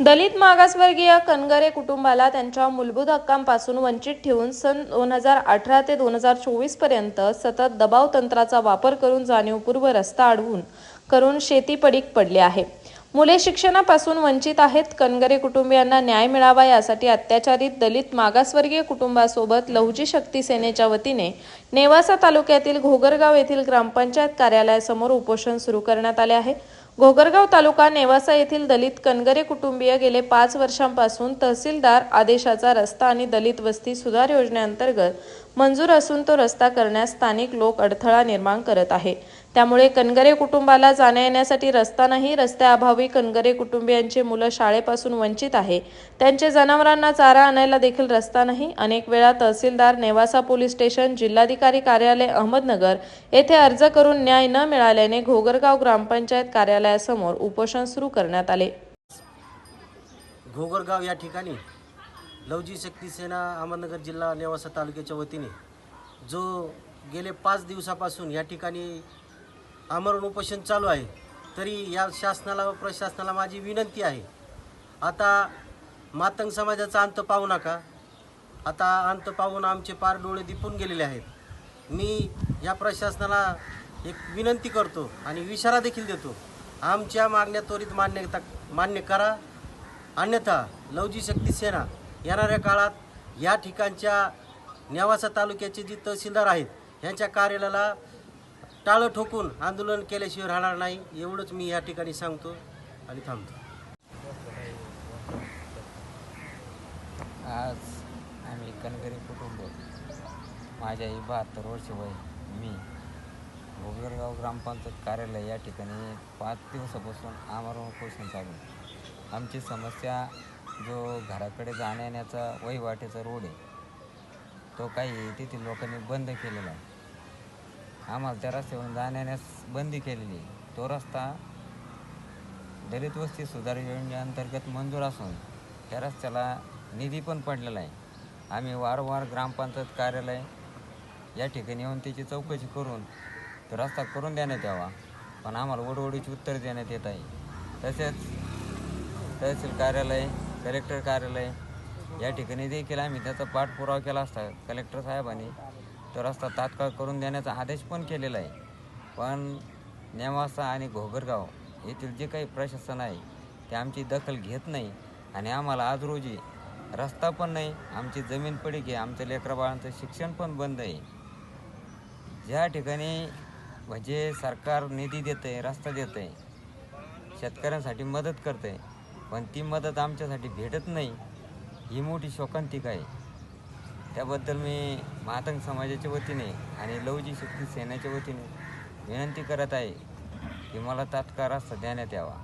दलित मागासवर्गीय कनगरे कुटुंबाला त्यांच्या मूलभूत हक्कांपासून वंचित ठेवून सन दोन हजार अठरा ते दोन हजार चोवीसपर्यंत सतत दबाव तंत्राचा वापर करून जाणीवपूर्व रस्ता अडवून करून शेती पडीक पडले आहे. मुले शिक्षणापासून वंचित आहेत. कनगरे कुटुंबियांना न्याय मिळावा यासाठी अत्याचारित दलित मागासवर्गीय कुटुंबासोबत लहुजी शक्ती सेनेच्या वतीने नेवासा तालुक्यातील घोगरगाव येथील ग्रामपंचायत कार्यालयासमोर उपोषण सुरू करण्यात आले आहे. घोगरगाव तालुका नेवासा येथील दलित कनगरे कुटुंबीय गेले पाच वर्षांपासून तहसीलदार आदेशाचा रस्ता आणि दलित वस्ती सुधार योजनेअंतर्गत मंजूर असून तो रस्ता करण्यास स्थानिक लोक अडथळा निर्माण करत आहे. त्यामुळे कनगरे कुटुंबाला जाण्या येण्यासाठी रस्ता नाही रस्त्याअभावी कनगरे कुटुंबियांचे मुलं शाळेपासून वंचित आहे. त्यांचे जनावरांना चारा आणायला देखील रस्ता नाही. अनेक वेळा तहसीलदार नेवासा पोलीस स्टेशन जिल्हाधिकारी कार्यालय अहमदनगर येथे अर्ज करून न्याय न मिळाल्याने घोगरगाव ग्रामपंचायत कार्यालयासमोर उपोषण सुरू करण्यात आले. घोगरगाव या ठिकाणी लवजी शक्ती सेना अहमदनगर जिल्हा नेवासा तालुक्याच्या वतीने जो गेले पाच दिवसापासून या ठिकाणी आमरण उपोषण चालू आहे. तरी या शासनाला व प्रशासनाला माझी विनंती आहे. आता मातंग समाजाचा अंत पाहू नका. आता अंत पाहून आमचे पार डोळे दिपून गेलेले आहेत. मी या प्रशासनाला एक विनंती करतो आणि इशारा देखील देतो. आमच्या मागण्या त्वरित मान्य मान्य करा. अन्यथा लवजी शक्ती सेना येणाऱ्या काळात या ठिकाणच्या नेवासा तालुक्याचे जे तहसीलदार आहेत यांच्या कार्यालयाला टाळं ठोकून आंदोलन केल्याशिवाय राहणार नाही एवढंच मी या ठिकाणी सांगतो आणि थांबतो. आज आम्ही कणकरी कुटुंब माझ्या आई बहात्तर वर्ष वय मी भोगरगाव ग्रामपंचायत कार्यालय या ठिकाणी पाच दिवसापासून आमरण उपोषण चालू आमची समस्या जो घराकडे जाण्या येण्याचा वहिवाटेचा रोड आहे तो काही तेथील लोकांनी बंद केलेला आहे. आम्हाला त्या रस्त्यावरून जाण्या येण्यास बंदी केलेली आहे. तो रस्ता दलित वस्ती सुधार योजनेअंतर्गत मंजूर असून त्या रस्त्याला निधी पण पडलेला आहे. आम्ही वारंवार ग्रामपंचायत कार्यालय या ठिकाणी येऊन त्याची चौकशी करून तो रस्ता करून देण्यात यावा. पण आम्हाला वडवडीची उत्तर देण्यात येत आहे. तसेच तहसील कार्यालय कलेक्टर कार्यालय या ठिकाणी देखील आम्ही त्याचा पाठपुरावा केला असता कलेक्टर साहेबांनी तो रस्ता तात्काळ करून देण्याचा आदेश पण केलेला आहे. पण नेवासा आणि घोगरगाव येथील जे काही प्रशासन आहे ते आमची दखल घेत नाही आणि आम्हाला आज रोजी रस्ता पण नाही आमची जमीन पडी आहे आमचं लेकराबाळांचं शिक्षण पण बंद आहे. ज्या ठिकाणी म्हणजे सरकार निधी देतं आहे रस्ता देतं आहे शेतकऱ्यांसाठी मदत करतं आहे पण ती मदत आमच्यासाठी भेटत नाही ही मोठी शोकांतिका आहे. त्याबद्दल मी महातंग समाजाच्या वतीने आणि लवजी शक्ती सेनेच्या वतीने विनंती करत आहे की मला तात्काळ रस्ता देण्यात यावा.